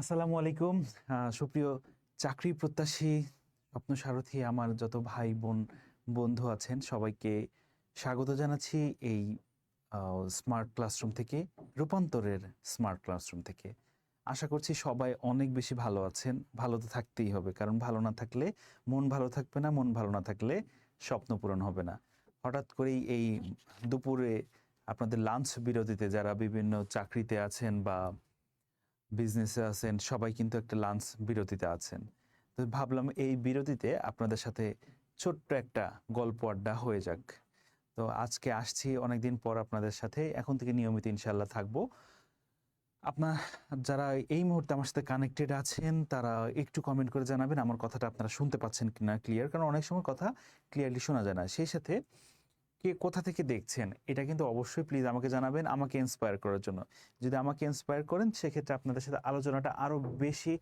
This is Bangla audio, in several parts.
আসসালামু আলাইকুম। সুপ্রিয় চাকরি প্রত্যাশী স্বপ্ন সারথী আমার যত ভাই বোন, বন্ধু আছেন, সবাইকে স্বাগত জানাচ্ছি এই স্মার্ট ক্লাসরুম থেকে, রূপান্তরের স্মার্ট ক্লাসরুম থেকে। আশা করছি সবাই অনেক বেশি ভালো আছেন। ভালো তো থাকতেই হবে, কারণ ভালো না থাকলে মন ভালো থাকবে না, মন ভালো না থাকলে স্বপ্ন পূরণ হবে না। হঠাৎ করেই এই দুপুরে আপনাদের লাঞ্চ বিরতিতে যারা বিভিন্ন চাকরিতে আছেন বা বিজনেসে আছেন, সবাই কিন্তু একটা লাঞ্চ বিরতিতে আছেন। তো ভাবলাম এই বিরতিতে আপনাদের সাথে ছোট্ট একটা গল্প আড্ডা হয়ে যাক। তো আজকে আসছি অনেকদিন পর আপনাদের সাথে, এখন থেকে নিয়মিত ইনশাল্লাহ থাকব। আপনার, যারা এই মুহূর্তে আমার সাথে কানেক্টেড আছেন, তারা একটু কমেন্ট করে জানাবেন, আমার কথাটা আপনারা শুনতে পাচ্ছেন কিনা ক্লিয়ার কারণ অনেক সময় কথা ক্লিয়ারলি শোনা যায় না। সেই সাথে কে কোথা থেকে দেখছেন? এটা কিন্তু অবশ্যই প্লিজ আমাকে জানাবেন, আমাকে ইন্সপায়ার করার জন্য। যদি আমাকে ইন্সপায়ার করেন, সেক্ষেত্রে আপনাদের সাথে আলোচনাটা আরও বেশি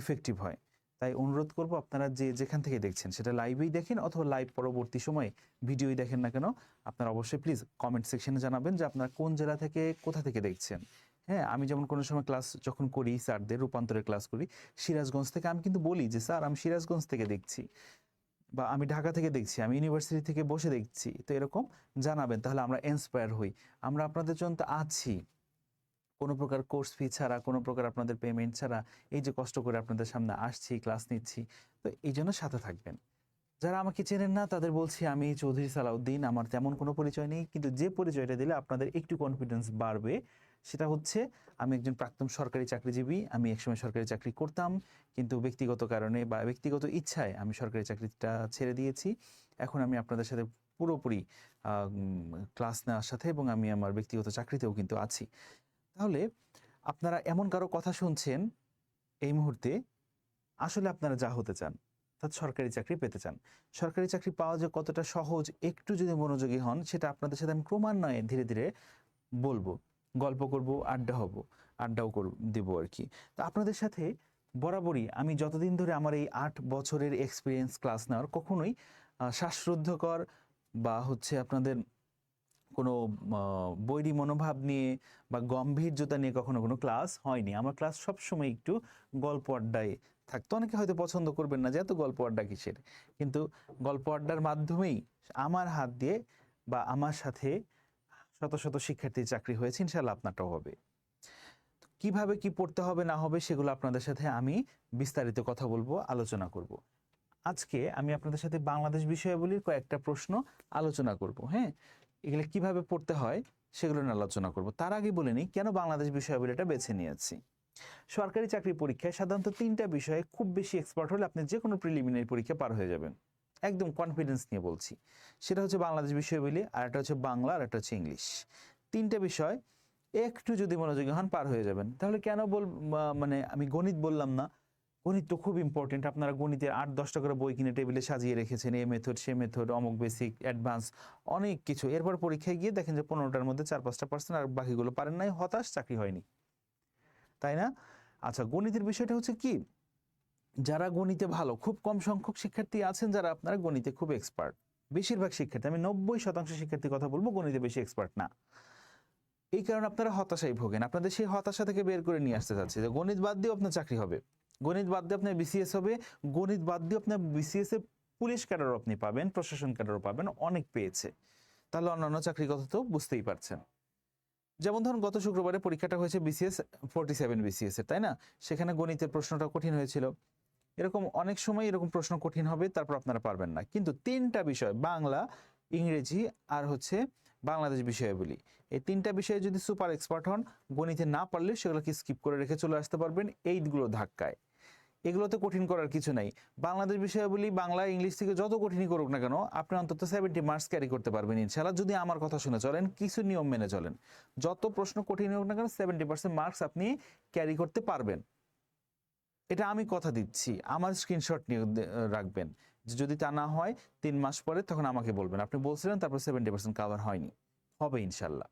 ইফেক্টিভ হয়। তাই অনুরোধ করব আপনারা যে যেখান থেকে দেখছেন, সেটা লাইভেই দেখেন অথবা লাইভ পরবর্তী সময়ে ভিডিওই দেখেন না কেন, আপনারা অবশ্যই প্লিজ কমেন্ট সেকশনে জানাবেন যে আপনারা কোন জেলা থেকে, কোথা থেকে দেখছেন। হ্যাঁ আমি যেমন কোনো সময় ক্লাস যখন করি, স্যারদের রূপান্তরের ক্লাস করি, সিরাজগঞ্জ থেকে আমি কিন্তু বলি যে, স্যার, আমি সিরাজগঞ্জ থেকে দেখছি। বা আমি ঢাকা থেকে দেখছি, আমি ইউনিভার্সিটি থেকে বসে দেখছি, তো এরকম জানাবেন, তাহলে আমরা ইন্সপায়ার হই। আমরা আপনাদের জন্য আছি। কোনো প্রকার কোর্স ফি ছাড়া, কোনো প্রকার আপনাদের পেমেন্ট ছাড়া, এই যে কষ্ট করে আপনাদের সামনে আসছি ক্লাস নিচ্ছি, তো এই জন্য সাথে থাকবেন। যারা আমাকে চেনেন না, তাদের বলছি, আমি চৌধুরী সালাউদ্দিন, আমার তেমন কোনো পরিচয় নেই, কিন্তু যে পরিচয়টা দিলে আপনাদের একটু কনফিডেন্স বাড়বে সেটা হচ্ছে, আমি একজন প্রাক্তন সরকারি চাকরিজীবী, আমি একসময় সরকারি চাকরি করতাম, কিন্তু ব্যক্তিগত কারণে বা ব্যক্তিগত ইচ্ছায় আমি সরকারি চাকরিটা ছেড়ে দিয়েছি। এখন আমি আপনাদের সাথে পুরোপুরি ক্লাস নেওয়ার সাথে এবং আমি আমার ব্যক্তিগত চাকরিতেও কিন্তু আছি। তাহলে, আপনারা এমন কারও কথা শুনছেন এই মুহূর্তে, আসলে আপনারা যা হতে চান অর্থাৎ সরকারি চাকরি পেতে চান। সরকারি চাকরি পাওয়া যে কতটা সহজ, একটু যদি মনোযোগী হন, সেটা আপনাদের সাথে আমি ক্রমান্বয়ে ধীরে ধীরে বলব। গল্প করব, আড্ডা হব, আড্ডাও করব দেবো আর কি। তো আপনাদের সাথে বরাবরই আমি যতদিন ধরে আমার এই আট বছরের এক্সপিরিয়েন্স ক্লাস নেওয়ার কখনোই শ্বাসরুদ্ধকর বা হচ্ছে আপনাদের কোনো বৈরী মনোভাব নিয়ে বা গম্ভীর্যতা নিয়ে কখনো কোনো ক্লাস হয়নি। আমার ক্লাস সবসময় একটু গল্প আড্ডায় থাকতো। অনেকে হয়তো পছন্দ করবেন না যে এত গল্প আড্ডা কিসের? কিন্তু গল্প আড্ডার মাধ্যমেই আমার হাত দিয়ে বা আমার সাথে শত শত শিক্ষার্থীর চাকরি হয়েছে ইনশাল্লাহ আপনারটাও হবে। কীভাবে কি পড়তে হবে, না হবে, সেগুলো আপনাদের সাথে আমি বিস্তারিত কথা বলব, আলোচনা করব। আজকে আমি আপনাদের সাথে বাংলাদেশ বিষয়াবলীর কয়েকটা প্রশ্ন আলোচনা করব হ্যাঁ? এগুলো কীভাবে পড়তে হয়, সেগুলো নিয়ে আলোচনা করব। তার আগে বলে নিই, কেন বাংলাদেশ বিষয়াবলীটা বেছে নিয়েছি? সরকারি চাকরি পরীক্ষায় সাধারণত তিনটা বিষয়ে খুব বেশি এক্সপার্ট হলে আপনি যে কোনো প্রিলিমিনারি পরীক্ষা পার হয়ে যাবেন। একদম কনফিডেন্স নিয়ে বলছি। সেটা হচ্ছে বাংলাদেশ বিষয়াবলী আর একটা হচ্ছে বাংলা, আর একটা হচ্ছে ইংলিশ তিনটা বিষয়, একটু যদি মনোযোগী হন, পার হয়ে যাবেন। তাহলে কেন বল মানে আমি গণিত বললাম না। গণিত তো খুব ইম্পর্টেন্ট আপনারা গণিতের আট, দশটা করে বই কিনে টেবিলে সাজিয়ে রেখেছেন এ মেথড সে মেথড অমুক বেসিক অ্যাডভান্স অনেক কিছু। এরপর পরীক্ষায় গিয়ে দেখেন যে পনেরোটার মধ্যে চার, পাঁচটা পার্সেন্ট আর বাকিগুলো পারেন নাই। হতাশ, চাকরি হয়নি। তাই না? আচ্ছা গণিতের বিষয়টা হচ্ছে কি? যারা গণিতে ভালো, খুব কম সংখ্যক শিক্ষার্থী আছেন যারা আপনারা গণিতে খুব এক্সপার্ট বেশিরভাগ শিক্ষার্থী, আমি নব্বই শতাংশ শিক্ষার্থীর কথা বলব গণিতে বেশি এক্সপার্ট না। এই কারণে আপনারা হতাশায় ভোগেন। আপনাদের সেই হতাশা থেকে বের করে নিয়ে আসতে চাচ্ছি যে গণিত বাদ দিয়েও আপনার চাকরি হবে। গণিত বাদ দিয়ে আপনার বিসিএস হবে। গণিত বাদ দিয়ে আপনার বিসিএস এ পুলিশ ক্যাডারও আপনি পাবেন, প্রশাসন ক্যাডারও পাবেন, অনেক পেয়েছে। তাহলে অন্যান্য চাকরির কথা তো বুঝতেই পারছেন। যেমন ধরুন, গত শুক্রবারে পরীক্ষাটা হয়েছে বিসিএস ফোর্টি সেভেন বিসিএস এর, তাই না? সেখানে গণিতের প্রশ্নটা কঠিন হয়েছিল। এরকম অনেক সময় এরকম প্রশ্ন কঠিন হবে, তারপর আপনারা পারবেন না। কিন্তু তিনটা বিষয়, বাংলা, ইংরেজি আর হচ্ছে বাংলাদেশ বিষয়াবলী। এই তিনটা বিষয়ে যদি সুপার এক্সপার্ট হন, গণিতে না পারলে সেগুলোকে স্কিপ করে রেখে চলে আসতে পারবেন এইগুলো ধাক্কায়। এগুলোতে কঠিন করার কিছু নাই। বাংলাদেশ বিষয়াবলী, বাংলা, ইংলিশ থেকে যত কঠিনই করুক না কেন, আপনি অন্তত সেভেন্টি মার্কস ক্যারি করতে পারবেন ইনশাআল্লাহ, যদি আমার কথা শুনে চলেন, কিছু নিয়ম মেনে চলেন। যত প্রশ্ন কঠিন হোক না কেন সেভেন্টি পার্সেন্ট মার্কস আপনি ক্যারি করতে পারবেন। এটা আমি কথা দিচ্ছি। আমার স্ক্রিনশট নিয়ে রাখবেন। যদি তা না হয়, তিন মাস পরে তখন আমাকে বলবেন। আপনি বলছিলেন, তারপর সেভেন্টি পার্সেন্ট কাভার হয়নি। হবে ইনশাল্লাহ।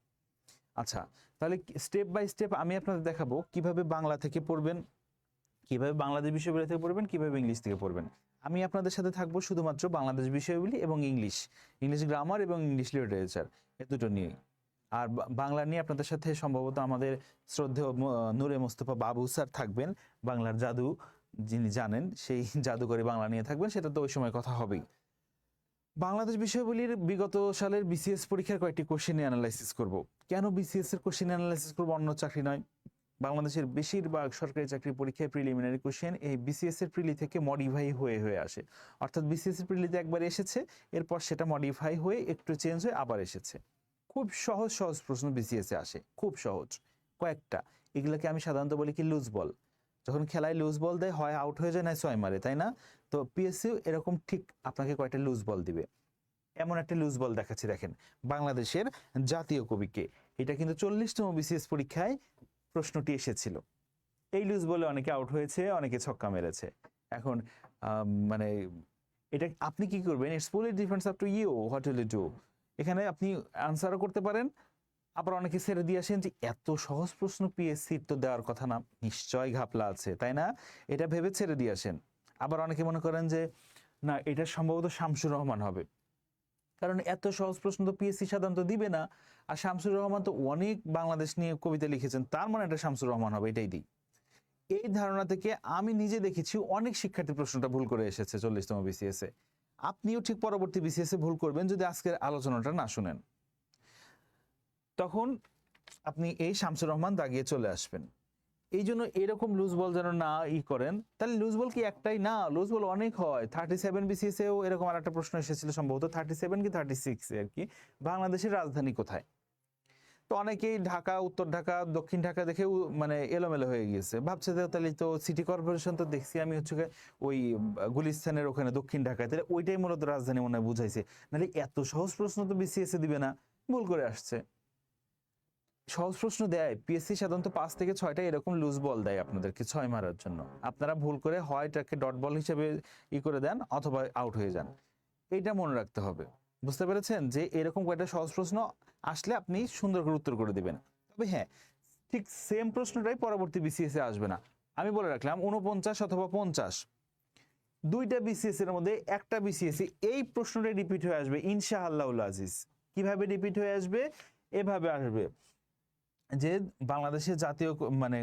আচ্ছা তাহলে স্টেপ বাই স্টেপ আমি আপনাদের দেখাবো কীভাবে বাংলা থেকে পড়বেন, কীভাবে বাংলাদেশ বিষয়গুলি থেকে পড়বেন, কীভাবে ইংলিশ থেকে পড়বেন। আমি আপনাদের সাথে থাকব শুধুমাত্র বাংলাদেশ বিষয়গুলি এবং ইংলিশ ইংলিশ গ্রামার এবং ইংলিশ লিটারেচার এ দুটো নিয়েই। আর বাংলা নিয়ে আপনাদের সাথে সম্ভবত আমাদের শ্রদ্ধেয় নূরে মোস্তফা বাবু স্যার থাকবেন, বাংলার জাদু যিনি জানেন, সেই জাদুকরি বাংলা নিয়ে থাকবেন, সেটা তো ওই সময় কথা হবেই। বাংলাদেশ বিষয়গুলির বিগত সালের বিসিএস পরীক্ষার কয়েকটি কোশ্চেন অ্যানালাইসিস করব। কেন বিসিএস এর কোশ্চেন অ্যানালাইসিস করব? অন্য চাকরি নয়। বাংলাদেশের বেশিরভাগ সরকারি চাকরি পরীক্ষায় প্রিলিমিনারি কোশ্চেন এই বিসিএস এর প্রিলি থেকে মডিফাই হয়ে হয়ে আসে। অর্থাৎ বিসিএস এর প্রিলিতে একবার এসেছে, এরপর সেটা মডিফাই হয়ে, একটু চেঞ্জ হয়ে আবার এসেছে। খুব সহজ সহজ প্রশ্ন বিসিএস আসে। খুব সহজ। কয়েকটা। এগুলোকে আমি সাধারণত বলি কি লুজ বল যখন খেলায় লুজ বল দেয়, হয় আউট হয়ে যায়, না ছয় মারে, তাই না? তো পিএসসিও এরকম ঠিক আপনাকে কয়েকটা লুজ বল দিবে। এমন একটা লুজ বল দেখাচ্ছি, দেখেন। বাংলাদেশের জাতীয় কবিকে। এটা কিন্তু চল্লিশতম বিসিএস পরীক্ষায় প্রশ্নটি এসেছিল। এই লুজ বলে অনেকে আউট হয়েছে, অনেকে ছক্কা মেরেছে। এখন মানে এটা আপনি কি করবেন? It's fully difference up to you what will you do এখানে আপনি আনসারও করতে পারেন। আবার অনেকে ছেড়ে দিয়ে আসেন যে, এত সহজ প্রশ্ন পিএসসির তো দেওয়ার কথা না। নিশ্চয় ঘাপলা আছে, তাই না? এটা ভেবে ছেড়ে দিয়ে আসেন। আবার অনেকে মনে করেন যে, না, এটা সম্ভবত শামসুর রহমান হবে। কারণ এত সহজ প্রশ্ন তো পিএসসি সাধারণত দিবে না। আর শামসুর রহমান তো অনেক বাংলাদেশ নিয়ে কবিতা লিখেছেন। তার মানে এটা শামসুর রহমান হবে, এটাই দিই। এই ধারণা থেকে আমি নিজে দেখেছি, অনেক শিক্ষার্থী প্রশ্নটা ভুল করে এসেছে চল্লিশতম বিসিএস আপনিও ঠিক পরবর্তী বিসিএস ভুল করবেন যদি আজকের আলোচনাটা না শুনেন। তখন আপনি এই শামসুর রহমান দাগিয়ে চলে আসবেন। এই জন্য এরকম লুজ বল যেন না ই করেন, তাহলে লুজ বল কি একটাই? না লুজ বল অনেক হয়। থার্টি সেভেন বিসিএস এও এরকম আর একটা প্রশ্ন এসেছিল, সম্ভবত থার্টি সেভেন কি থার্টি সিক্স আর কি? বাংলাদেশের রাজধানী কোথায়? তো অনেকেই ঢাকা, উত্তর ঢাকা, দক্ষিণ ঢাকা দেখে মানে এলোমেলো হয়ে গিয়েছে। ভাবছে যে তাহলে তো সিটি কর্পোরেশন তো দেখছি আমি হচ্ছে ওই গুলিস্তানের ওখানে দক্ষিণ ঢাকায়। তাহলে ওইটাই মূলত রাজধানী মনে হয় বুঝাইছে। নাহলে এত সহজ প্রশ্ন তো বিসিএস এ দিবে না, ভুল করে আসছে। সহজ প্রশ্ন দেয় পিএসসি সাধারণত পাঁচ থেকে ছয়টা এরকম লুজ বল দেয় আপনাদেরকে ছয় মারার জন্য। আপনারা ভুল করে হয় এটাকে ডট বল হিসেবে ই করে দেন অথবা আউট হয়ে যান। এইটা মনে রাখতে হবে। বুঝতে পেরেছেন? যে এরকম কয়েকটা সহজ প্রশ্ন আসলে আপনি সুন্দর করে উত্তর করে দেবেন। তবে হ্যাঁ ঠিক সেম প্রশ্নটাই পরবর্তী বিসিএস আসবে না। আমি বলে রাখলাম উনপঞ্চাশ অথবা পঞ্চাশ। দুইটা বিসিএস এর মধ্যে একটা বিসিএস এই প্রশ্নটাই রিপিট হয়ে আসবে ইনশাআল্লাহ আজিজ। কীভাবে রিপিট হয়ে আসবে? এভাবে আসবে যে বাংলাদেশের জাতীয় মানে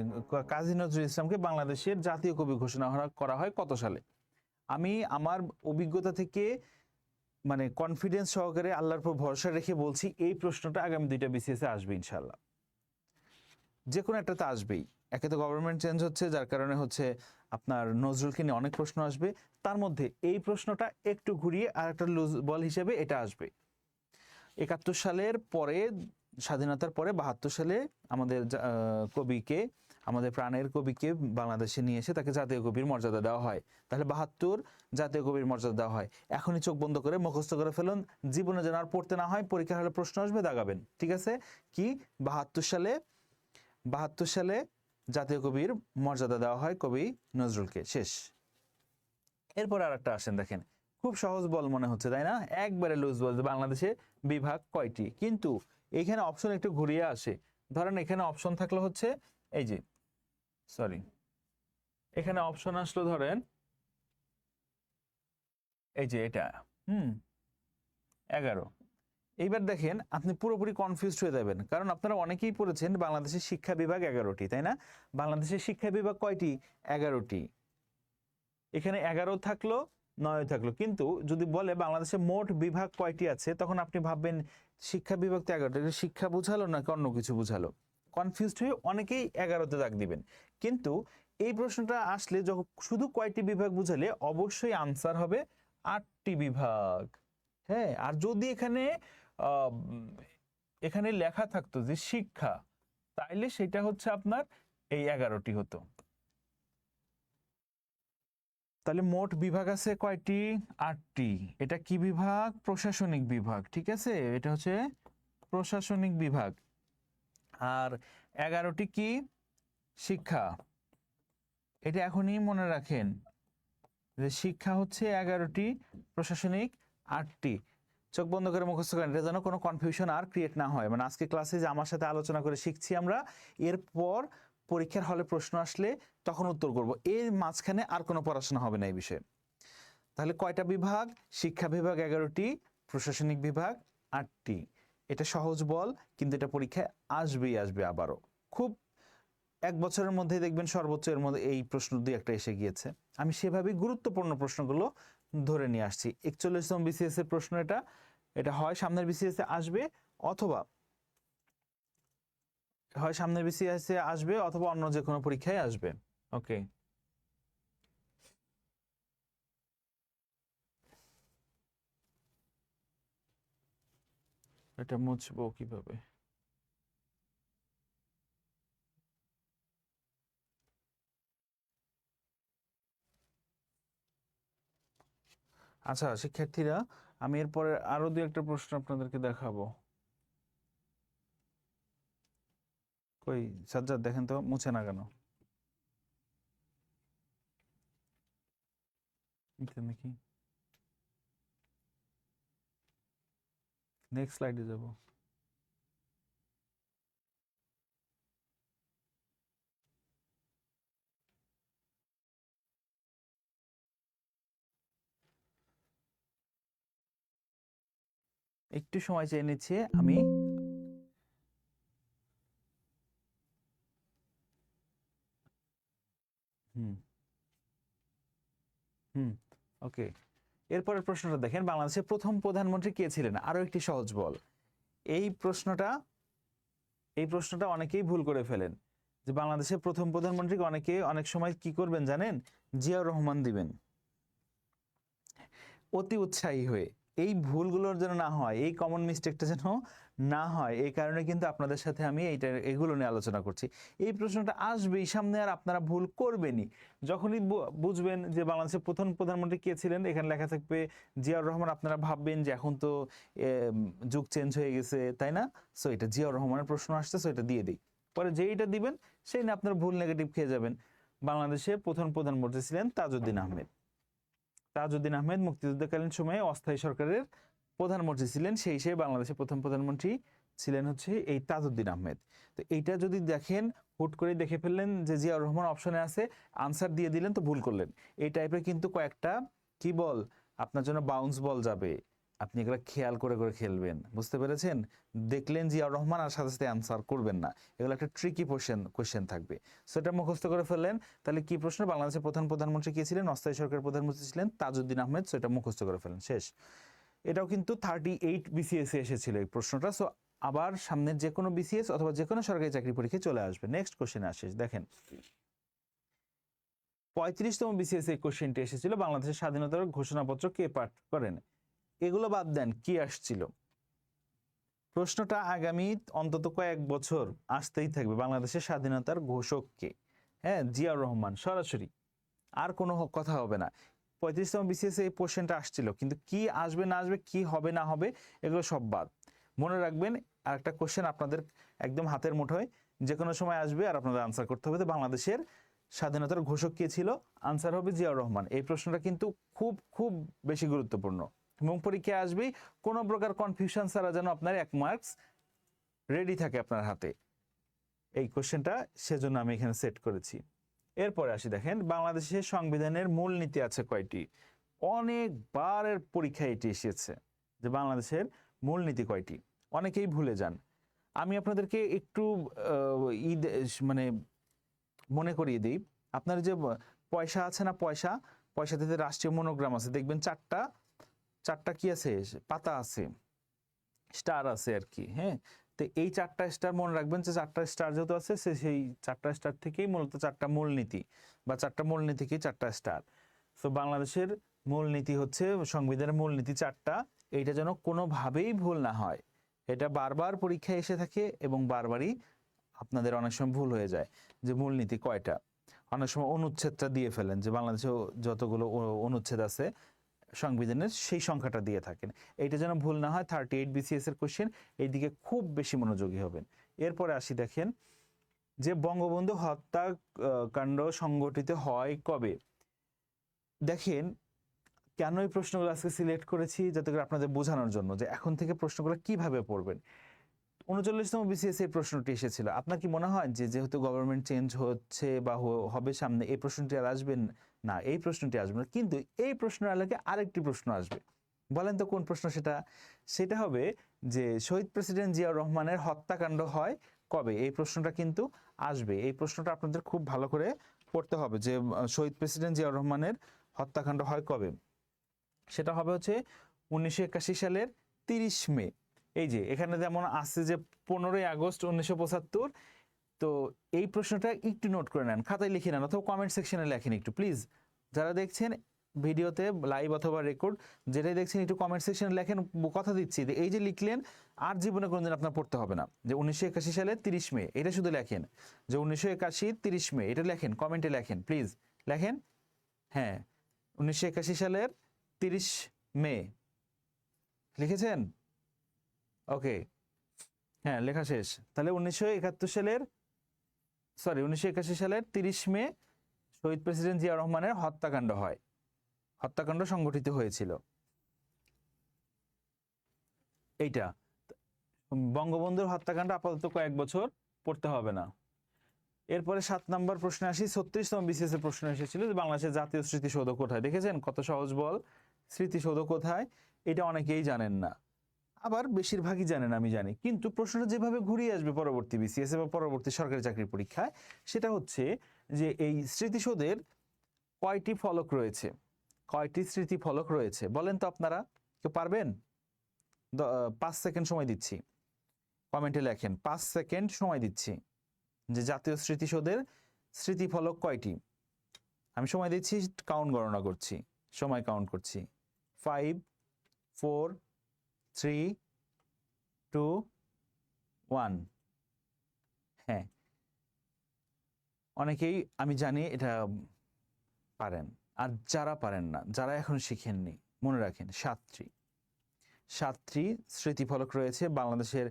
কাজী নজরুল ইসলামকে বাংলাদেশের জাতীয় কবি ঘোষণা করা হয় কত সালে? আমি আমার অভিজ্ঞতা থেকে মানে কনফিডেন্স সহকারে আল্লাহর উপর ভরসা রেখে বলছি, এই প্রশ্নটা আগামী দুইটা বিসিএস আসবে ইনশাল্লাহ যে কোনো একটাতে আসবেই। একে তো গভর্নমেন্ট চেঞ্জ হচ্ছে, যার কারণে হচ্ছে আপনার নজরুলকে নিয়ে অনেক প্রশ্ন আসবে। তার মধ্যে এই প্রশ্নটা একটু ঘুরিয়ে আর একটা লুজ বল হিসেবে এটা আসবে। একাত্তর সালের পরে, স্বাধীনতার পরে, বাহাত্তর সালে আমাদের কবিকে আমাদের প্রাণের কবিকে বাংলাদেশে নিয়ে এসে তাকে জাতীয় কবির মর্যাদা দেওয়া হয়। তাহলে বাহাত্তর জাতীয় কবির মর্যাদা দেওয়া হয়। এখনই চোখ বন্ধ করে মুখস্থ করে ফেলুন। জীবনে যেন আর পড়তে না হয় পরীক্ষা হলে প্রশ্ন আসবে, দাগাবেন। ঠিক আছে? কি? বাহাত্তর সালে বাহাত্তর সালে জাতীয় কবির মর্যাদা দেওয়া হয় কবি নজরুলকে। শেষ। এরপর আর একটা আসেন, দেখেন। খুব সহজ বল মনে হচ্ছে, তাই না? একবারে লুজ বল বাংলাদেশে বিভাগ কয়টি? কিন্তু এখানে অপশন একটু ঘুরিয়ে আসে। ধরেন এখানে অপশন থাকল হচ্ছে এই যে সরি এখানে অপশন আসলো ধরেন, এই যে এটা, হুম, এগারো। এইবার দেখেন, আপনি পুরোপুরি কনফিউজড হয়ে যাবেন। কারণ আপনারা অনেকেই পড়েছেন বাংলাদেশের শিক্ষা বিভাগ এগারোটি, তাই না? বাংলাদেশের শিক্ষা বিভাগ কয়টি? এগারোটি। এখানে এগারো থাকল, নয় থাকল। কিন্তু যদি বলে বাংলাদেশে মোট বিভাগ কয়টি আছে, তখন আপনি ভাববেন শিক্ষা বিভাগ তো এগারোটা শিক্ষা বুঝালো নাকি অন্য কিছু বুঝালো? কনফিউজড হয়ে অনেকেই এগারোতে দাগ দিবেন। কিন্তু এই প্রশ্নটা আসলে যখন শুধু কয়টি বিভাগ বুঝালে অবশ্যই আনসার হবে আটটি বিভাগ। হ্যাঁ আর যদি এখানে এখানে লেখা থাকতো যে শিক্ষা, তাইলে সেটা হচ্ছে আপনার এই এগারোটি হতো। তাহলে মোট বিভাগ আছে কয়টি? আটটি। এটা কি বিভাগ? প্রশাসনিক বিভাগ, ঠিক আছে? এটা হচ্ছে প্রশাসনিক বিভাগ। আর এগারোটি কি? শিক্ষা। এটা এখনই মনে রাখেন যে শিক্ষা হচ্ছে এগারোটি প্রশাসনিক, আটটি। চোখ বন্ধ করে মুখস্থ করেন, এটা যেন কোনো কনফিউশন আর ক্রিয়েট না হয়। মানে আজকে ক্লাসে যে আমার সাথে আলোচনা করে শিখছি আমরা, এরপর পরীক্ষার হলে প্রশ্ন আসলে তখন উত্তর করব। এর মাঝখানে আর কোনো পড়াশোনা হবে না এই বিষয়ে। তাহলে কয়টা বিভাগ? শিক্ষা বিভাগ এগারোটি, প্রশাসনিক বিভাগ আটটি। এটা সহজ বল, কিন্তু এটা পরীক্ষায় আসবেই, আসবে আবারও। খুব এক বছরের মধ্যে দেখবেন সর্বোচ্চ এর মধ্যে এই প্রশ্ন দুই একটা এসে গিয়েছে। আমি সেভাবেই গুরুত্বপূর্ণ প্রশ্নগুলো ধরে নিয়ে আসছি। একচল্লিশতম বিসিএস এর প্রশ্ন এটা। এটা হয় সামনের বিসিএস এ আসবে অথবা হয় সামনের বিসিএস এ আসবে অথবা অন্য যে কোনো পরীক্ষায় আসবে। ওকে এটা মুছবো কীভাবে? আচ্ছা শিক্ষার্থীরা, আমি এরপরে আরও দু একটা প্রশ্ন আপনাদেরকে দেখাবো। কই, সাজ্জাদ, দেখেন তো, মুছে না কেন? এটা নেক্সট স্লাইডে যাব। একটু সময় চেয়ে নিচ্ছে আমি হুম হুম ওকে। এরপরের প্রশ্নটা দেখেন, বাংলাদেশের প্রথম প্রধানমন্ত্রী কে ছিলেন? আরও একটি সহজ বল। এই প্রশ্নটা এই প্রশ্নটা অনেকেই ভুল করে ফেলেন, যে বাংলাদেশের প্রথম প্রধানমন্ত্রীকে অনেকে অনেক সময় কি করবেন জানেন? জিয়াউর রহমান দিবেন। অতি উৎসাহী হয়ে। এই ভুলগুলোর যেন না হয়, এই কমন মিস্টেকটা যেন না হয়, এই কারণে কিন্তু আপনাদের সাথে আমি এইটা, এগুলো নিয়ে আলোচনা করছি। এই প্রশ্নটা আসবেই সামনে আর আপনারা ভুল করবেনই। যখনই বুঝবেন যে বাংলাদেশের প্রথম প্রধানমন্ত্রী কে ছিলেন, এখানে লেখা থাকবে, জিয়াউর রহমান, আপনারা ভাববেন যে এখন তো যুগ চেঞ্জ হয়ে গেছে তাই না? সো এটা জিয়াউর রহমানের প্রশ্ন আসছে সো এটা দিয়ে দিই। পরে যেইটা দিবেন, সেই না আপনার ভুল নেগেটিভ খেয়ে যাবেন। বাংলাদেশের প্রথম প্রধানমন্ত্রী ছিলেন তাজউদ্দিন আহমেদ। তাজউদ্দিন আহমেদ মুক্তিযুদ্ধকালীন সময়ে অস্থায়ী সরকারের প্রধানমন্ত্রী ছিলেন, সেই হিসেবে বাংলাদেশের প্রথম প্রধানমন্ত্রী ছিলেন হচ্ছে এই তাজউদ্দিন আহমেদ। তো এইটা যদি দেখেন, হুট করে দেখে ফেললেন যে জিয়াউর রহমান অপশনে আছে, আনসার দিয়ে দিলেন, তো ভুল করলেন। এই টাইপের কিন্তু কয়েকটা, কি বল? আপনার জন্য বাউন্স বল যাবে। আপনি এগুলো খেয়াল করে করে খেলবেন। বুঝতে পেরেছেন? দেখলেন জিয়াউর রহমান আর সাথে সাথে আনসার করবেন না। এগুলো একটা ট্রিকি কোশ্চেন কোশ্চেন থাকবে। সেটা মুখস্থ করে ফেললেন। তাহলে কি প্রশ্ন? বাংলাদেশের প্রধান প্রধানমন্ত্রী কে ছিলেন? অস্থায়ী সরকারের প্রধানমন্ত্রী ছিলেন তাজউদ্দিন আহমেদ। সেটা মুখস্থ করে ফেলেন শেষ। এটাও কিন্তু থার্টি এইট বিসিএস এসেছিল এই প্রশ্নটা। সো আবার সামনের যে কোনো বিসিএস অথবা যে কোনো সরকারি চাকরি পরীক্ষায় চলে আসবে। নেক্সট কোশ্চেনে আসে, দেখেন। পঁয়ত্রিশতম বিসিএস এই কোশ্চেনটি এসেছিল, বাংলাদেশের স্বাধীনতার ঘোষণাপত্র কে পাঠ করেন? এগুলো বাদ দেন, কি আসছিল? প্রশ্নটা আগামী অন্তত কয়েক বছর আসতেই থাকবে, বাংলাদেশের স্বাধীনতার ঘোষক কে? হ্যাঁ জিয়াউর রহমান, সরাসরি। আর কোনো কথা হবে না। পঁয়ত্রিশতম বিসিএস এই কোশ্চেনটা আসছিল। কিন্তু কি আসবে, না আসবে, কি হবে, না হবে, এগুলো সব বাদ। মনে রাখবেন আর একটা কোশ্চেন আপনাদের একদম হাতের মুঠোয় যে কোনো সময় আসবে আর আপনাদের আনসার করতে হবে। তো বাংলাদেশের স্বাধীনতার ঘোষক কে ছিল? আনসার হবে জিয়াউর রহমান। এই প্রশ্নটা কিন্তু খুব খুব বেশি গুরুত্বপূর্ণ। এবং পরীক্ষায় আসবেই, কোনো প্রকার কনফিউশন ছাড়া যেন আপনার এক মার্কস রেডি থাকে আপনার হাতে। এই কোশ্চেনটা সেজন্য আমি এখানে সেট করেছি। এরপরে আসি দেখেন বাংলাদেশের সংবিধানের মূল নীতি আছে কয়টি? অনেকবারের পরীক্ষায় এটি এসেছে যে বাংলাদেশের মূলনীতি কয়টি? অনেকেই ভুলে যান। আমি আপনাদেরকে একটু ঈদ মানে মনে করিয়ে দিই। আপনার যে পয়সা আছে না পয়সা? পয়সাতে রাষ্ট্রীয় মনোগ্রাম আছে, দেখবেন চারটা চারটা কি আছে? পাতা আছে, স্টার আছে আর কি হ্যাঁ? তো এই চারটা স্টার মনে রাখবেন যে চারটা স্টার যেহেতু আছে, সে সেই চারটা স্টার থেকেই মূলত চারটা মূলনীতি বা চারটা মূলনীতিকেই চারটা স্টার তো বাংলাদেশের মূলনীতি হচ্ছে সংবিধানের মূলনীতি চারটা। এইটা যেন কোনোভাবেই ভুল না হয়। এটা বারবার পরীক্ষায় এসে থাকে এবং বারবারই আপনাদের অনেক সময় ভুল হয়ে যায় যে মূলনীতি কয়টা। অনেক সময় অনুচ্ছেদটা দিয়ে ফেলেন যে বাংলাদেশে যতগুলো অনুচ্ছেদ আছে সংবিধানের সেই সংখ্যাটা দিয়ে থাকেন। এইটা যেন ভুল না হয় থার্টি এইট বিসিএস এর কোশ্চেন এইদিকে খুব বেশি মনোযোগী হবেন। এরপরে আসি দেখেন যে বঙ্গবন্ধু হত্যাকাণ্ড সংগঠিত হয় কবে? দেখেন কেন এই প্রশ্নগুলো আজকে সিলেক্ট করেছি? যাতে করে আপনাদের বোঝানোর জন্য যে এখন থেকে প্রশ্নগুলো কীভাবে পড়বেন। উনচল্লিশতম বিসিএস এই প্রশ্নটি এসেছিল। আপনার কি মনে হয় যে যেহেতু গভর্নমেন্ট চেঞ্জ হচ্ছে বা হবে সামনে, এই প্রশ্নটি আর আসবেন না, এই প্রশ্নটি আসবে না। কিন্তু এই প্রশ্নের আলোকে আরেকটি প্রশ্ন আসবে। বলেন তো কোন প্রশ্ন সেটা? সেটা হবে যে শহীদ প্রেসিডেন্ট জিয়াউর রহমানের হত্যাকাণ্ড হয় কবে? এই প্রশ্নটা কিন্তু আসবে। এই প্রশ্নটা আপনাদের খুব ভালো করে পড়তে হবে যে শহীদ প্রেসিডেন্ট জিয়াউর রহমানের হত্যাকাণ্ড হয় কবে? সেটা হবে হচ্ছে উনিশশো একাশি সালের তিরিশ মে। এই যে, এখানে যেমন আছে যে, পনেরোই আগস্ট উনিশশো পঁচাত্তর তো এই প্রশ্নটা একটু নোট করে নেন, খাতায় লিখে নেন অথবা কমেন্ট সেকশনে লেখেন একটু প্লিজ যারা দেখছেন ভিডিওতে লাইভ অথবা রেকর্ড যেটাই দেখছেন একটু কমেন্ট সেকশনে লেখেন কথা দিচ্ছি যে এই যে লিখলেন, আর জীবনে কোনোদিন আপনার পড়তে হবে না। যে উনিশশো একাশি সালে তিরিশ মে, এটা শুধু লেখেন। যে উনিশশো একাশি তিরিশ মে, এটা লেখেন কমেন্টে লেখেন প্লিজ লেখেন? হ্যাঁ। উনিশশো একাশি সালের তিরিশ মে। লিখেছেন? ওকে হ্যাঁ লেখা শেষ। তাহলে উনিশশো একাত্তর সালের সরি, উনিশশো একাশি সালের তিরিশ মে শহীদ প্রেসিডেন্ট জিয়া রহমানের হত্যাকাণ্ড হয়। হত্যাকাণ্ড সংগঠিত হয়েছিল। এইটা। বঙ্গবন্ধুর হত্যাকাণ্ড আপাতত কয়েক বছর পড়তে হবে না। এরপরে সাত নম্বর প্রশ্নে আসি। ছত্রিশতম বিসিএস এর প্রশ্ন এসেছিল যে বাংলাদেশের জাতীয় স্মৃতিসৌধ কোথায়? দেখেছেন কত সহজ বল? স্মৃতিসৌধ কোথায়? এটা অনেকেই জানেন না। আবার বেশিরভাগই জানেন আমি জানি। কিন্তু প্রশ্নটা যেভাবে ঘুরিয়ে আসবে পরবর্তী বিসিএস বা পরবর্তী সরকারি চাকরির পরীক্ষায়, সেটা হচ্ছে যে এই স্মৃতিসৌধের কয়টি ফলক রয়েছে? কয়টি স্মৃতি ফলক রয়েছে? বলেন তো আপনারা। কেউ পারবেন? পাঁচ সেকেন্ড সময় দিচ্ছি। কমেন্টে লেখেন, পাঁচ সেকেন্ড সময় দিচ্ছি। যে জাতীয় স্মৃতিসৌধের স্মৃতিফলক কয়টি? আমি সময় দিচ্ছি কাউন্ট গণনা করছি। সময় কাউন্ট করছি। Five four three two one হ্যাঁ। অনেকেই, আমি জানি এটা পারেন। আর যারা পারেন না, যারা এখন শিখেননি, মনে রাখেন, সাতটি। সাতটি স্মৃতিফলক রয়েছে বাংলাদেশের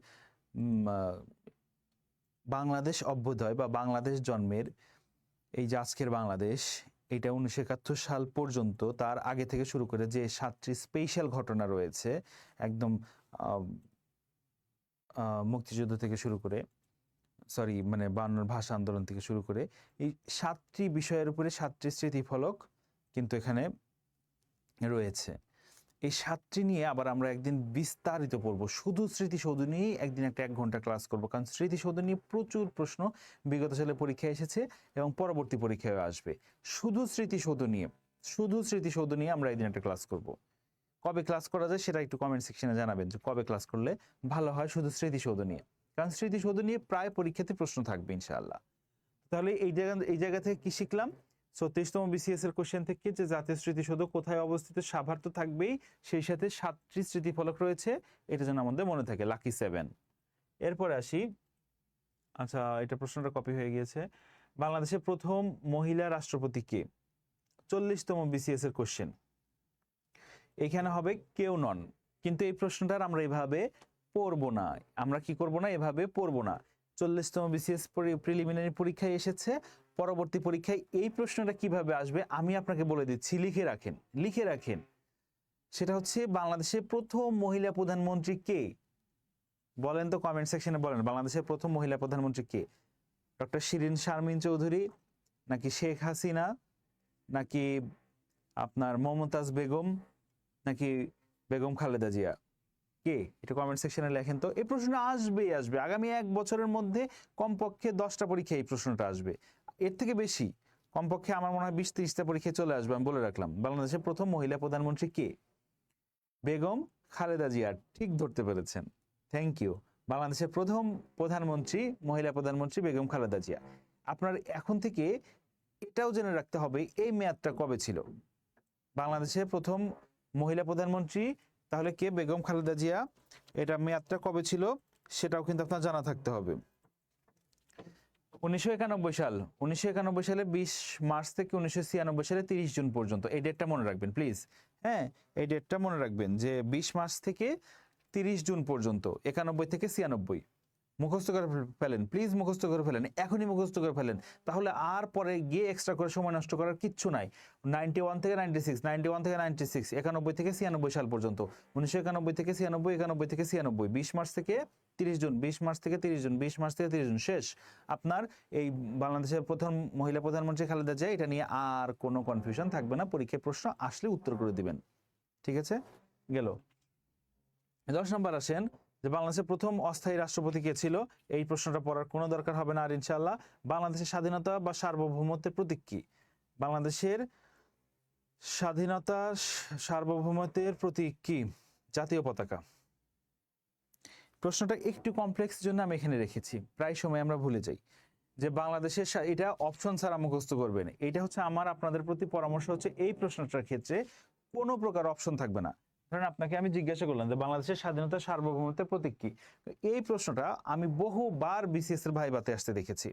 বাংলাদেশ অভ্যুদয় বা বাংলাদেশ জন্মের, এই যে আজকের বাংলাদেশ এটা উনিশশো একাত্তর সাল পর্যন্ত তার আগে থেকে শুরু করে যে সাতটি স্পেশাল ঘটনা রয়েছে, একদম মুক্তিযুদ্ধ থেকে শুরু করে সরি মানে বান্নর ভাষা আন্দোলন থেকে শুরু করে, এই সাতটি বিষয়ের উপরে সাতটি স্মৃতিফলক কিন্তু এখানে রয়েছে। এই সাতটি নিয়ে আবার আমরা একদিন বিস্তারিত পড়ব। শুধু স্মৃতিসৌধ নিয়েই একদিন একটা এক ঘণ্টা ক্লাস করব, কারণ স্মৃতিসৌধ নিয়ে প্রচুর প্রশ্ন বিগত সালে পরীক্ষায় এসেছে এবং পরবর্তী পরীক্ষায় আসবে। শুধু স্মৃতিসৌধ নিয়ে, শুধু স্মৃতিসৌধ নিয়ে আমরা একদিন একটা ক্লাস করব। কবে ক্লাস করা যায় সেটা একটু কমেন্ট সেকশনে জানাবেন যে কবে ক্লাস করলে ভালো হয় শুধু স্মৃতিসৌধ নিয়ে। কারণ স্মৃতিসৌধ নিয়ে প্রায় পরীক্ষাতে প্রশ্ন থাকবে ইনশাআল্লাহ। তাহলে এই জায়গা এই জায়গা থেকে কি শিখলাম? ছত্রিশতম বিসিএস এর কোশ্চেন থেকে যে জাতীয় স্মৃতিসৌধ কোথায় অবস্থিত, সাভার তো থাকবেই, সেই সাথে সাতটি স্মৃতিফলক রয়েছে, এটা যেন আমাদের মনে থাকে লাকি সেভেন এরপরে আসি। আচ্ছা এটা প্রশ্নটা কপি হয়ে গিয়েছে। বাংলাদেশের প্রথম মহিলা রাষ্ট্রপতি কে? চল্লিশতম বিসিএস এর কোশ্চেন এখানে হবে কেউ নন, কিন্তু এই প্রশ্নটার আমরা এভাবে পড়ব না। আমরা কি করব না? এভাবে পড়ব না। চল্লিশতম বিসিএস প্রিলিমিনারি পরীক্ষায় এসেছে পরবর্তী পরীক্ষায় এই প্রশ্নটা কীভাবে আসবে, আমি আপনাকে বলে দিচ্ছি, লিখে রাখেন লিখে রাখেন। সেটা হচ্ছে বাংলাদেশের প্রথম মহিলা প্রধানমন্ত্রী কে? বলেন তো কমেন্ট সেকশনে বলেন, বাংলাদেশের প্রথম মহিলা প্রধানমন্ত্রী কে? ডক্টর শিরিন শারমিন চৌধুরী, নাকি শেখ হাসিনা, নাকি আপনার মমতাজ বেগম, নাকি বেগম খালেদা জিয়া? কে? এটা কমেন্ট সেকশনে লেখেন তো। এই প্রশ্ন আসবেই, আসবে। আগামী এক বছরের মধ্যে কমপক্ষে দশটা পরীক্ষায় এই প্রশ্নটা আসবে। এর থেকে বেশি কমপক্ষে আমার মনে হয় বিশ তিরিশটা পরীক্ষায় চলে আসবে, আমি বলে রাখলাম। বাংলাদেশের প্রথম মহিলা প্রধানমন্ত্রী কে? বেগম খালেদা জিয়া, ঠিক ধরতে পেরেছেন। থ্যাংক ইউ বাংলাদেশের প্রথম প্রধানমন্ত্রী, মহিলা প্রধানমন্ত্রী বেগম খালেদা জিয়া। আপনার এখন থেকে এটাও জেনে রাখতে হবে, এই মেয়াদটা কবে ছিল? বাংলাদেশের প্রথম মহিলা প্রধানমন্ত্রী, তাহলে কে? বেগম খালেদা জিয়া। এটা মেয়াদটা কবে ছিল, সেটাও কিন্তু আপনার জানা থাকতে হবে। উনিশশো একানব্বই সাল, উনিশশো একানব্বই সালে বিশ মার্চ থেকে উনিশশো ছিয়ানব্বই সালে তিরিশ জুন পর্যন্ত, এই ডেটটা মনে রাখবেন প্লিজ হ্যাঁ এই ডেটটা মনে রাখবেন যে বিশ মার্চ থেকে তিরিশ জুন পর্যন্ত, একানব্বই থেকে ছিয়ানব্বই। মুখস্থ করে ফেলেন প্লিজ মুখস্থ করে ফেলেন, এখনই মুখস্থ করে ফেলেন। তাহলে আর পরে গিয়ে এক্সট্রা করে সময় নষ্ট করার কিচ্ছু নাই। নাইনটি ওয়ান থেকে নাইনটি সিক্স নাইনটি ওয়ান থেকে নাইনটি সিক্স একানব্বই থেকে ছিয়ানব্বই সাল পর্যন্ত, উনিশশো একানব্বই থেকে ছিয়ানব্বই, একানব্বই থেকে ছিয়ানব্বই, বিশ মার্চ থেকে তিরিশ জুন, বিশ মার্চ থেকে তিরিশ জুন, বিশ মার্চ থেকে তিরিশ জুন, শেষ। আপনার এই বাংলাদেশের প্রথম মহিলা প্রধানমন্ত্রী খালেদা জিয়া, এটা নিয়ে আর কোনো কনফিউশন থাকবে না। পরীক্ষায় প্রশ্ন আসলে উত্তর করে দিবেন। ঠিক আছে? গেল। দশ নম্বর আসেন যে বাংলাদেশের প্রথম অস্থায়ী রাষ্ট্রপতি কে ছিল? এই প্রশ্নটা পড়ার কোনো দরকার হবে না আর ইনশাল্লাহ বাংলাদেশের স্বাধীনতা বা সার্বভৌমত্বের প্রতীক কি? বাংলাদেশের স্বাধীনতা, সার্বভৌমত্বের প্রতীক কি? জাতীয় পতাকা। প্রশ্নটা একটু কমপ্লেক্স জন্য আমি এখানে রেখেছি। প্রায় সময় আমরা ভুলে যাই। যে বাংলাদেশের এটা অপশন ছাড়া মুখস্থ করবেন এটা হচ্ছে আমার, আপনাদের প্রতি পরামর্শ হচ্ছে এই প্রশ্নটার ক্ষেত্রে কোনো প্রকার অপশন থাকবে না। ধরেন আপনাকে আমি জিজ্ঞাসা করলাম যে বাংলাদেশের স্বাধীনতা সার্বভৌমত্বের প্রতীক কি? এই প্রশ্নটা আমি বহুবার বিসিএস এর ভাইবাতে আসতে দেখেছি।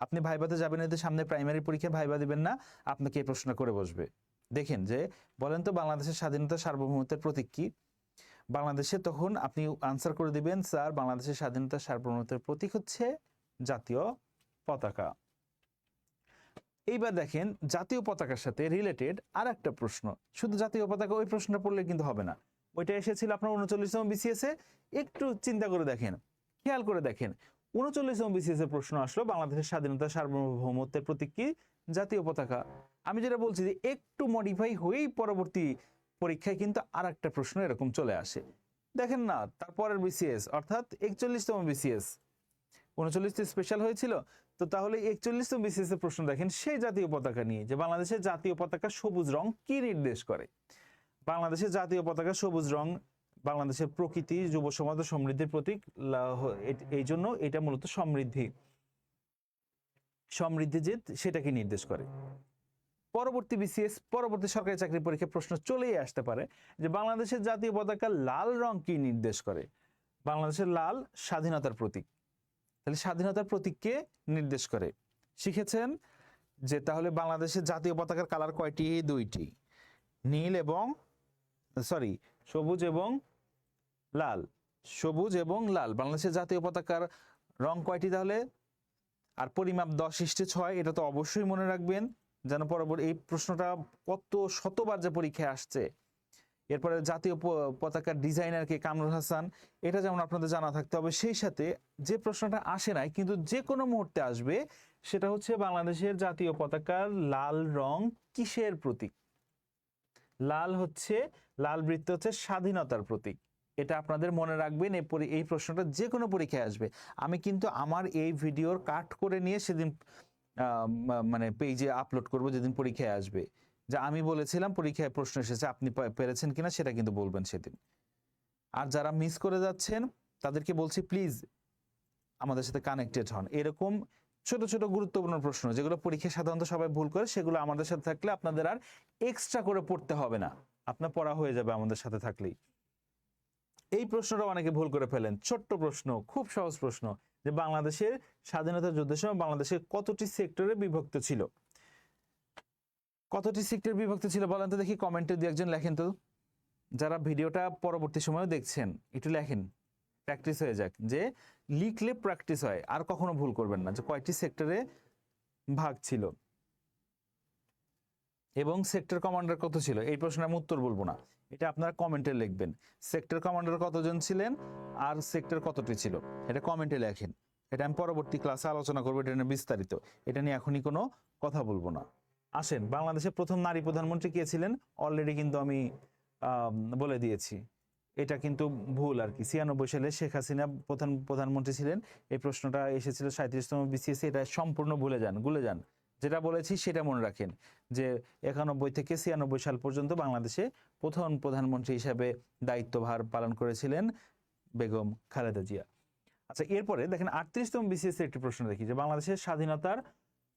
আপনি ভাইবাতে যাবেন এতে সামনে প্রাইমারি পরীক্ষায় ভাইবা দিবেন না, আপনাকে এই প্রশ্ন করে বসবে। দেখেন যে বলেন তো বাংলাদেশের স্বাধীনতা সার্বভৌমত্বের প্রতীক কি? বাংলাদেশে তখন আপনি আনসার করে দিবেন, স্যার, বাংলাদেশের স্বাধীনতা সার্বভৌমত্বের প্রতীক হচ্ছে জাতীয় পতাকা। এইবার দেখেন, জাতীয় পতাকার সাথে রিলেটেড আর একটা প্রশ্ন। শুধু জাতীয় পতাকা, ওই প্রশ্নটা পড়লে কিন্তু হবে না। ওইটা এসেছিল আপনার উনচল্লিশতম বিসিএস এ। একটু চিন্তা করে দেখেন, খেয়াল করে দেখেন। উনচল্লিশতম বিসিএস এর প্রশ্ন আসলো, বাংলাদেশের স্বাধীনতা সার্বভৌমত্বের প্রতীক কি? জাতীয় পতাকা। আমি যেটা বলছি যে, একটু মডিফাই হয়েই পরবর্তী পরীক্ষায় কিন্তু আর একটা প্রশ্ন এরকম চলে আসে। দেখেন না, তারপরের বিসিএস অর্থাৎ একচল্লিশতম বিসিএস উনচল্লিশটি স্পেশাল হয়েছিল। তো তাহলে একচল্লিশতম বিসিএস এর প্রশ্ন দেখেন, সেই জাতীয় পতাকা নিয়ে, যে বাংলাদেশের জাতীয় পতাকা সবুজ রং কি নির্দেশ করে? বাংলাদেশের জাতীয় পতাকা সবুজ রং, বাংলাদেশের প্রকৃতি, যুব সমাজ ও সমৃদ্ধির প্রতীক এই জন্য এটা মূলত সমৃদ্ধি। সমৃদ্ধি যে সেটাকে নির্দেশ করে? পরবর্তী বিসিএস পরবর্তী সরকারি চাকরি পরীক্ষায় প্রশ্ন চলেই আসতে পারে যে বাংলাদেশের জাতীয় পতাকা লাল রং কি নির্দেশ করে? বাংলাদেশের লাল স্বাধীনতার প্রতীক। তাহলে স্বাধীনতার প্রতীককে নির্দেশ করে? শিখেছেন যে তাহলে বাংলাদেশের জাতীয় পতাকার কালার কয়টি? দুইটি। নীল এবং সরি সবুজ এবং লাল। সবুজ এবং লাল। বাংলাদেশের জাতীয় পতাকার রং কয়টি তাহলে? আর পরিমাপ দশ ইস্টে ছয়, এটা তো অবশ্যই মনে রাখবেন। যেন পরবর্তী এই প্রশ্নটা কত শতবার যে পরীক্ষায় আসছে। এরপরে জাতীয় পতাকার ডিজাইনার কে কামরুল হাসান, এটা যেমন আপনাদের জানা থাকতে হবে, সেই সাথে যে প্রশ্নটা আসে নাই, কিন্তু যে কোনো মুহূর্তে আসবে, সেটা হচ্ছে বাংলাদেশের জাতীয় পতাকার লাল রং কিসের প্রতীক? লাল হচ্ছে, লাল বৃত্ত হচ্ছে স্বাধীনতার প্রতীক। এটা আপনাদের মনে রাখবেন এই প্রশ্নটা যে কোনো পরীক্ষায় আসবে। আমি কিন্তু আমার এই ভিডিওর কাট করে নিয়ে সেদিন মানে পেজে আপলোড করব যেদিন পরীক্ষায় আসবে। যে আমি বলেছিলাম, পরীক্ষায় প্রশ্ন এসেছে, আপনি পেরেছেন কিনা সেটা কিন্তু বলবেন সেদিন। আর যারা মিস করে যাচ্ছেন, তাদেরকে বলছি প্লিজ আমাদের সাথে কানেক্টেড হন। এরকম ছোট ছোট গুরুত্বপূর্ণ প্রশ্ন, যেগুলো পরীক্ষায় সাধারণত সবাই ভুল করে, সেগুলো আমাদের সাথে থাকলে আপনাদের আর এক্সট্রা করে পড়তে হবে না। আপনার পড়া হয়ে যাবে আমাদের সাথে থাকলেই। এই প্রশ্নটা অনেকে ভুল করে ফেলেন। ছোট্ট প্রশ্ন, খুব সহজ প্রশ্ন। যে বাংলাদেশের স্বাধীনতা যুদ্ধের সময় বাংলাদেশের কতটি সেক্টরে বিভক্ত ছিল? কতটি সেক্টর বিভক্ত ছিল বলেন তো দেখি কমেন্টে দু একজন লেখেন তো। যারা ভিডিওটা পরবর্তী সময়ে দেখছেন, একটু লেখেন। প্র্যাকটিস হয়ে যাক। যে লিখলে প্র্যাকটিস হয়, আর কখনো ভুল করবেন না যে কয়টি সেক্টরে ভাগ ছিল। এবং সেক্টর কমান্ডার কত ছিল? এই প্রশ্নের আমি উত্তর বলব না। এটা আপনারা কমেন্টে লিখবেন। সেক্টর কমান্ডার কতজন ছিলেন আর সেক্টর কতটি ছিল? এটা কমেন্টে লেখেন। এটা আমি পরবর্তী ক্লাসে আলোচনা করব, এটা নিয়ে বিস্তারিত। এটা নিয়ে এখনই কোনো কথা বলব না। আসেন, বাংলাদেশের প্রথম নারী প্রধানমন্ত্রী কে ছিলেন? অলরেডি কিন্তু আমি বলে দিয়েছি। এটা কিন্তু ভুল আর কি। ছিয়ানব্বই সালে শেখ হাসিনা প্রধান, প্রধানমন্ত্রী ছিলেন। এই প্রশ্নটা এসেছিল সাঁত্রিশতম বিসিএস এটা সম্পূর্ণ ভুলে যান ভুলে যান। যেটা বলেছি সেটা মনে রাখেন যে একানব্বই থেকে ছিয়ানব্বই সাল পর্যন্ত বাংলাদেশে প্রথম প্রধানমন্ত্রী হিসাবে দায়িত্বভার পালন করেছিলেন বেগম খালেদা জিয়া। আচ্ছা এরপরে দেখেন আটত্রিশতম বিসিএস একটি প্রশ্ন দেখি যে বাংলাদেশের স্বাধীনতার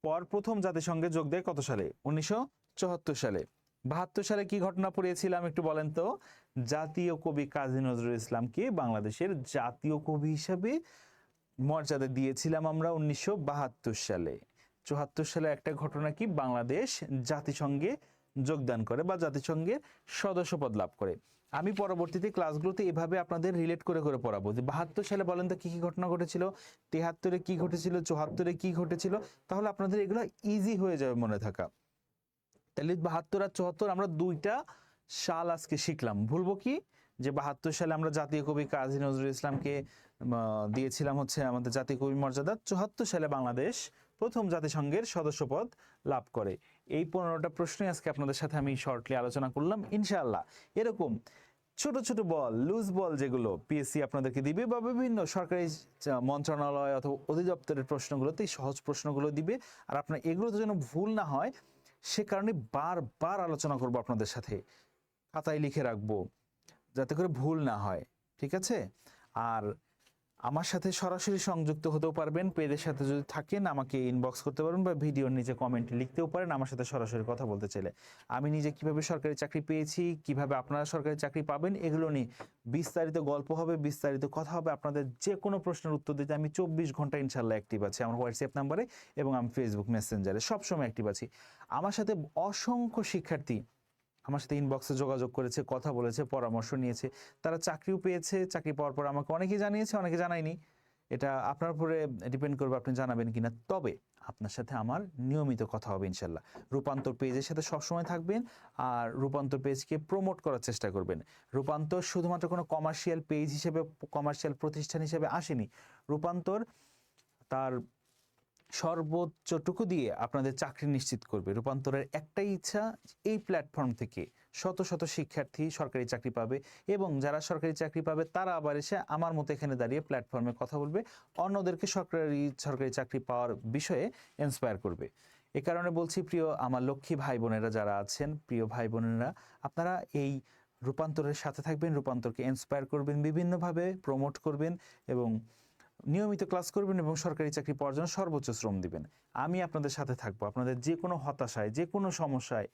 পর প্রথম জাতিসংঘে যোগ দেয় কত সালে? উনিশশো চুয়াত্তর সালে। বাহাত্তর সালে কি ঘটনা পড়িয়েছিলাম একটু বলেন তো? জাতীয় কবি কাজী নজরুল ইসলামকে বাংলাদেশের জাতীয় কবি হিসাবে মর্যাদা দিয়েছিলাম আমরা উনিশশো বাহাত্তর সালে। চুয়াত্তর সালে একটা ঘটনা কি বাংলাদেশ জাতিসংঘে যোগদান করে বা জাতিসংঘের সদস্যপদ লাভ করে। আমি পরবর্তীতে ক্লাসগুলোতে এভাবে আপনাদের রিলেট করে করে পড়াবো যে বাহাত্তর সালে বলেন তো কী কী ঘটনা ঘটেছিল, তেহাত্তরে কি ঘটেছিল, চুয়াত্তরে কি ঘটেছিল, তাহলে আপনাদের এগুলো ইজি হয়ে যাবে মনে থাকা। তাহলে বাহাত্তর আর চুয়াত্তর আমরা দুইটা সাল আজকে শিখলাম। ভুলবো কি? যে বাহাত্তর সালে আমরা জাতীয় কবি কাজী নজরুল ইসলামকে দিয়েছিলাম হচ্ছে আমাদের জাতীয় কবি মর্যাদা। চুয়াত্তর সালে বাংলাদেশ প্রথম জাতিসংঘের সদস্যপদ লাভ করে। এই পনেরোটা প্রশ্নই আজকে আপনাদের সাথে আমি শর্টলি আলোচনা করলাম। ইনশাআল্লাহ, এরকম ছোট ছোট বল লুজ বল যেগুলো পিএসসি আপনাদেরকে দিবে বা বিভিন্ন সরকারি মন্ত্রণালয় অথবা অধিদপ্তরের প্রশ্নগুলোতে সহজ প্রশ্নগুলো দিবে। আর আপনার এগুলোতে যেন ভুল না হয়, সে কারণে বারবার আলোচনা করব আপনাদের সাথে। খাতায় লিখে রাখব, যাতে করে ভুল না হয়, ঠিক আছে? আর আমার সাথে সরাসরি সংযুক্ত হতেও পারবেন। পেজের সাথে যদি থাকেন, আমাকে ইনবক্স করতে পারবেন বা ভিডিওর নিচে কমেন্ট লিখতেও পারেন আমার সাথে সরাসরি কথা বলতে চাইলে। আমি নিজে কীভাবে সরকারি চাকরি পেয়েছি, কীভাবে আপনারা সরকারি চাকরি পাবেন, এগুলো নিয়ে বিস্তারিত গল্প হবে, বিস্তারিত কথা হবে, আপনাদের যে কোনো প্রশ্নের উত্তর দিতে আমি চব্বিশ ঘণ্টা ইনশাল্লাহ অ্যাক্টিভ আছি আমার হোয়াটসঅ্যাপ নাম্বারে এবং আমি ফেসবুক মেসেঞ্জারে সবসময় অ্যাক্টিভ আছি। আমার সাথে অসংখ্য শিক্ষার্থী আমার সাথে ইনবক্সে যোগাযোগ করেছে, কথা বলেছে, পরামর্শ নিয়েছে। তারা চাকরিও পেয়েছে, চাকরি পাওয়ার পর আমাকে অনেকেই জানিয়েছে, অনেকে জানায়নি। এটা আপনার উপরে ডিপেন্ড করবে আপনি জানাবেন কিনা। তবে আপনার সাথে আমার নিয়মিত কথা হবে ইনশাল্লাহ। রূপান্তর পেজের সাথে সবসময় থাকবেন আর রূপান্তর পেজকে প্রমোট করার চেষ্টা করবেন। রূপান্তর শুধুমাত্র কোনো কমার্শিয়াল পেজ হিসেবে কমার্শিয়াল প্রতিষ্ঠান হিসেবে আসেনি। রূপান্তর তার সর্বোচ্চটুকু দিয়ে আপনাদের চাকরি নিশ্চিত করবে। রূপান্তরের একটাই ইচ্ছা, এই প্ল্যাটফর্ম থেকে শত শত শিক্ষার্থী সরকারি চাকরি পাবে এবং যারা সরকারি চাকরি পাবে, তারা আবার এসে আমার মতো এখানে দাঁড়িয়ে প্ল্যাটফর্মে কথা বলবে। অন্যদেরকে সরকারি সরকারি চাকরি পাওয়ার বিষয়ে ইন্সপায়ার করবে। এ কারণে বলছি, প্রিয় আমার লক্ষ্মী ভাই বোনেরা যারা আছেন, প্রিয় ভাই বোনেরা আপনারা এই রূপান্তরের সাথে থাকবেন, রূপান্তরকে ইন্সপায়ার করবেন, বিভিন্নভাবে প্রমোট করবেন এবং নিয়মিত ক্লাস করবেন এবং সরকারি চাকরি পাওয়ার জন্য সর্বোচ্চ শ্রম দিবেন। আমি আপনাদের সাথে থাকব। আপনাদের যে কোনো হতাশায়, যে কোনো সমস্যায়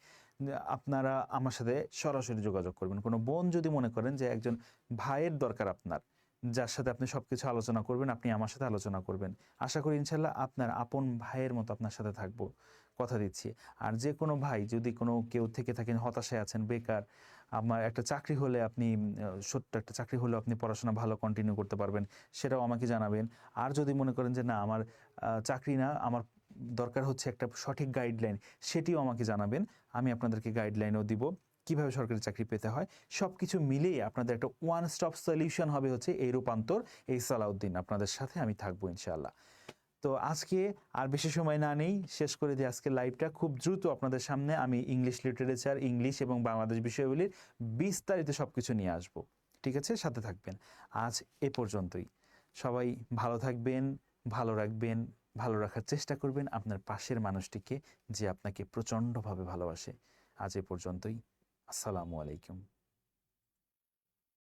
আপনারা আমার সাথে সরাসরি যোগাযোগ করবেন। কোনো বোন যদি মনে করেন যে একজন ভাইয়ের দরকার আপনার যার সাথে আপনি সবকিছু আলোচনা করবেন, আপনি আমার সাথে আলোচনা করবেন। আশা করি ইনশাল্লাহ আপনার আপন ভাইয়ের মতো আপনার সাথে থাকব। কথা দিচ্ছি। আর যে কোনো ভাই, যদি কোনো কেউ থেকে থাকেন, হতাশায় আছেন, বেকার, আমার একটা চাকরি হলে আপনি ছোট্ট একটা চাকরি হলে আপনি পড়াশোনা ভালো কন্টিনিউ করতে পারবেন, সেটাও আমাকে জানাবেন। আর যদি মনে করেন যে, না, আমার চাকরি না, আমার দরকার হচ্ছে একটা সঠিক গাইডলাইন সেটিও আমাকে জানাবেন। আমি আপনাদেরকে গাইডলাইনও দিব। কীভাবে সরকারি চাকরি পেতে হয় সব কিছু মিলিয়ে আপনাদের একটা ওয়ান স্টপ সলিউশন হবে হচ্ছে এই রূপান্তর, এই সালাউদ্দিন আপনাদের সাথে আমি থাকব ইনশাআল্লাহ। তো আজকে আর বেশি সময় না নেই, শেষ করে দিই আজকে লাইভটা খুব দ্রুত আপনাদের সামনে আমি ইংলিশ লিটারেচার ইংলিশ এবং বাংলাদেশ বিষয়গুলির বিস্তারিত সব কিছু নিয়ে আসব। ঠিক আছে? সাথে থাকবেন। আজ এ পর্যন্তই। সবাই ভালো থাকবেন, ভালো রাখবেন, ভালো রাখার চেষ্টা করবেন। আপনার পাশের মানুষটিকে যে আপনাকে প্রচণ্ডভাবে ভালোবাসে। আজ এ পর্যন্তই। আসসালামু আলাইকুম।